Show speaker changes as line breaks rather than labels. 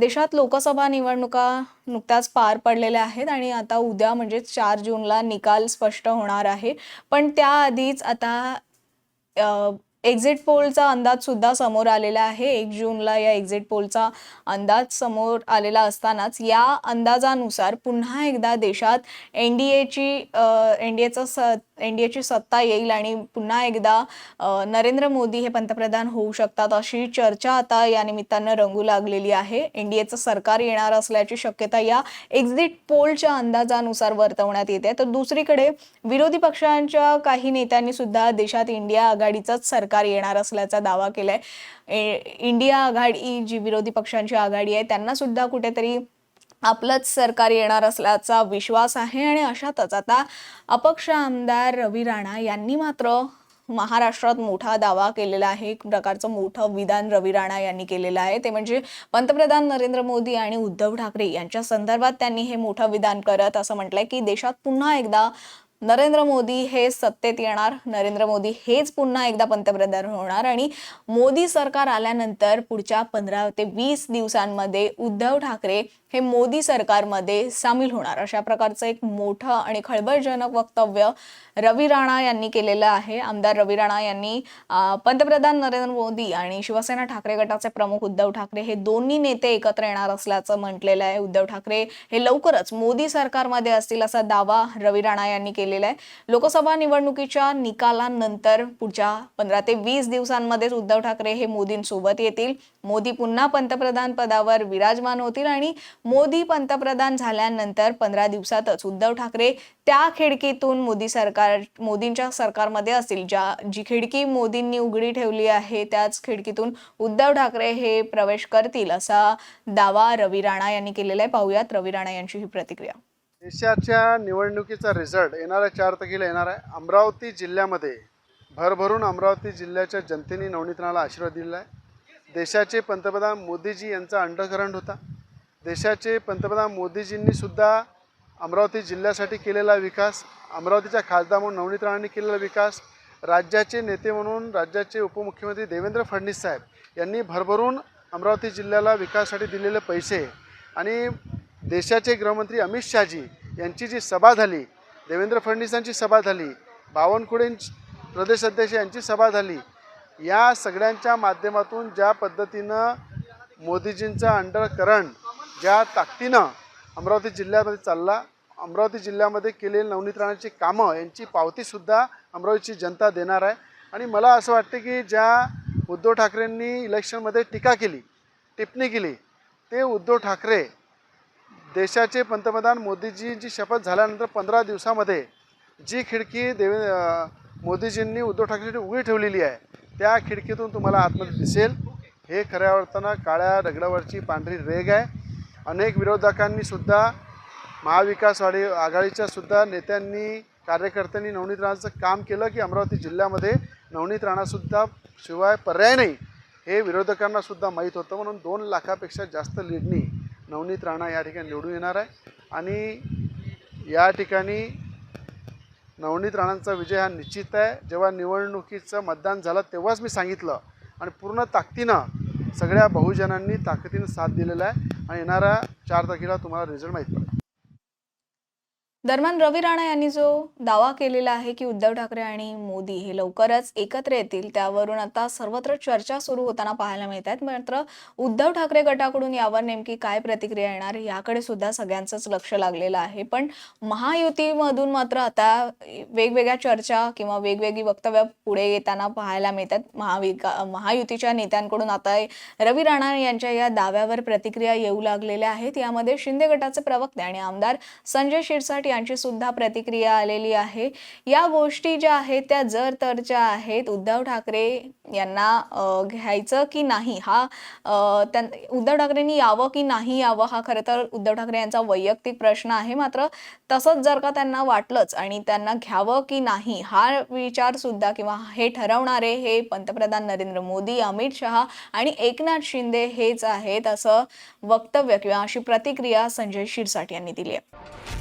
देशात लोकसभा निवडणुका नुकत्याच पार पडलेल्या आहेत आणि आता उद्या म्हणजे चार जूनला निकाल स्पष्ट होणार आहे. पण त्याआधीच आता एक्झिट पोलचा अंदाज सुद्धा समोर आलेला आहे. एक जूनला या एक्झिट पोलचा अंदाज समोर आलेला असतानाच या अंदाजानुसार पुन्हा एकदा देशात एन डी एची एन डी एचं स एन डी एची सत्ता येईल आणि पुन्हा एकदा नरेंद्र मोदी हे पंतप्रधान होऊ शकतात अशी चर्चा आता या निमित्तानं रंगू लागलेली आहे. एन डी एचं सरकार येणार असल्याची शक्यता या एक्झिट पोलच्या अंदाजानुसार वर्तवण्यात येते. तर दुसरीकडे विरोधी पक्षांच्या काही नेत्यांनी सुद्धा देशात इंडिया आघाडीचंच सरकार येणार असल्याचा दावा केलाय. ए- इंडिया आघाडी जी विरोधी पक्षांची आघाडी आहे त्यांना सुद्धा कुठेतरी आपलंच सरकार येणार असल्याचा विश्वास आहे आणि अशातच आता अपक्ष आमदार रवी राणा यांनी मात्र महाराष्ट्रात मोठा दावा केलेला आहे. एक प्रकारचं मोठं विधान रवी राणा यांनी केलेलं आहे. ते म्हणजे पंतप्रधान नरेंद्र मोदी आणि उद्धव ठाकरे यांच्या संदर्भात त्यांनी हे मोठं विधान करत असं म्हटलंय की देशात पुन्हा एकदा नरेंद्र मोदी हे सत्तेत येणार नरेंद्र मोदी हेच पुन्हा एकदा पंतप्रधान होणार आणि मोदी सरकार आल्यानंतर पुढच्या पंधरा ते वीस दिवसांमध्ये उद्धव ठाकरे हे मोदी सरकारमध्ये सामील होणार. अशा प्रकारचं एक मोठं आणि खळबळजनक वक्तव्य रवी राणा यांनी केलेलं आहे. आमदार रवी राणा यांनी पंतप्रधान नरेंद्र मोदी आणि शिवसेना ठाकरे गटाचे प्रमुख उद्धव ठाकरे हे दोन्ही नेते एकत्र येणार असल्याचं म्हटलेलं आहे. उद्धव ठाकरे हे लवकरच मोदी सरकारमध्ये असतील असा दावा रवी राणा यांनी केलेलं आहे. लोकसभा निवडणुकीच्या निकालानंतर पुढच्या पंधरा ते वीस दिवसांमध्येच उद्धव ठाकरे हे मोदींसोबत येतील. मोदी पुन्हा पंतप्रधान पदावर विराजमान होतील आणि मोदी पंतप्रधान झाल्यानंतर पंधरा दिवसातच उद्धव ठाकरे त्या खिडकीतून मोदी सरकार मोदींच्या सरकारमध्ये असतील. ज्या जी खिडकी मोदींनी उघडी ठेवली आहे त्याच खिडकीतून उद्धव ठाकरे हे प्रवेश करतील असा दावा रवी राणा यांनी केलेला आहे. पाहूयात रवी राणा यांची ही प्रतिक्रिया.
देशाच्या निवडणुकीचा रिझल्ट येणाऱ्या चार तारखेला येणार आहे. अमरावती जिल्ह्यामध्ये भरभरून अमरावती जिल्ह्याच्या जनतेने नवनीतनाला आशीर्वाद दिलेला आहे. देशाचे पंतप्रधान मोदीजी यांचा अंडरकरंट होता. देशाचे पंतप्रधान मोदीजींनी सुद्धा अमरावती जिल्ह्यासाठी केलेला विकास अमरावतीच्या खासदार म्हणून नवनीत राणांनी केलेला विकास राज्याचे नेते म्हणून राज्याचे उपमुख्यमंत्री देवेंद्र फडणवीस साहेब यांनी भरभरून अमरावती जिल्ह्याला विकासासाठी दिलेले पैसे आणि देशाचे गृहमंत्री अमित शहाजी यांची जी सभा झाली देवेंद्र फडणवीसांची सभा झाली बावनकुळे प्रदेश अध्यक्ष यांची सभा झाली या सगळ्यांच्या माध्यमातून ज्या पद्धतीनं मोदीजींचा अंडरकरंट ज्या ताकदीनं अमरावती जिल्ह्यामध्ये चालला अमरावती जिल्ह्यामध्ये केलेली नवनीत राणाची कामं यांची पावतीसुद्धा अमरावतीची जनता देणार आहे. आणि मला असं वाटतं की ज्या उद्धव ठाकरेंनी इलेक्शनमध्ये टीका केली टिप्पणी केली ते उद्धव ठाकरे देशाचे पंतप्रधान मोदीजींची शपथ झाल्यानंतर पंधरा दिवसामध्ये जी खिडकी देवे मोदीजींनी उद्धव ठाकरेंनी उघडी ठेवलेली आहे त्या खिडकीतून तुम्हाला आतमध्ये दिसेल. हे खऱ्या अर्थानं काळ्या दगडावरची पांढरी रेग आहे. अनेक विरोधकांनी सुद्धा महाविकासवाडी आघाडीच्या सुद्धा नेत्यांनी कार्यकर्त्यांनी नवनीत राणाचं काम केलं की अमरावती जिल्ह्यामध्ये नवनीत राणासुद्धा शिवाय पर्याय नाही हे विरोधकांना सुद्धा माहीत होतं. म्हणून दोन लाखापेक्षा जास्त लीडनी नवनीत राणा या ठिकाणी निवडून येणार आहे. आणि या ठिकाणी नवनीत राणांचा विजय हा निश्चित आहे. जेव्हा निवडणुकीचं मतदान झालं तेव्हाच मी सांगितलं. आणि पूर्ण ताकदीनं सगळ्या बहुजनांनी ताकदीनं साथ दिलेला आहे. आणि येणाऱ्या चार तारखेला तुम्हाला रिझल्ट माहीत पडेल.
दरम्यान रवी राणा यांनी जो दावा केलेला आहे की उद्धव ठाकरे आणि मोदी हे लवकरच एकत्र येतील त्यावरून आता सर्वत्र चर्चा सुरू होताना पाहायला मिळत आहेत मात्र उद्धव ठाकरे गटाकडून यावर नेमकी काय प्रतिक्रिया येणार याकडे सुद्धा सगळ्यांचंच लक्ष लागलेलं आहे. पण महायुतीमधून मात्र आता वेगवेगळ्या चर्चा किंवा वेगवेगळी वक्तव्य पुढे येताना पाहायला मिळतात. महाविका महायुतीच्या नेत्यांकडून आता रवी राणा यांच्या या दाव्यावर प्रतिक्रिया येऊ लागलेल्या आहेत. यामध्ये शिंदे गटाचे प्रवक्ते आणि आमदार संजय शिरसाट यांची सुद्धा प्रतिक्रिया आलेली आहे. या गोष्टी ज्या आहेत त्या जर तरच्या आहेत उद्धव ठाकरे यांना घ्यायचं की नाही? हा अ, त्यां उद्धव ठाकरेंनी यावं की नाही यावं? हा खरं तर उद्धव ठाकरे यांचा वैयक्तिक प्रश्न आहे मात्र तसंच जर का त्यांना वाटलंच आणि त्यांना घ्यावं की नाही हा विचार सुद्धा किंवा हे ठरवणारे हे पंतप्रधान नरेंद्र मोदी अमित शहा आणि एकनाथ शिंदे हेच आहेत असं वक्तव्य किंवा अशी प्रतिक्रिया संजय शिरसाट यांनी दिली आहे.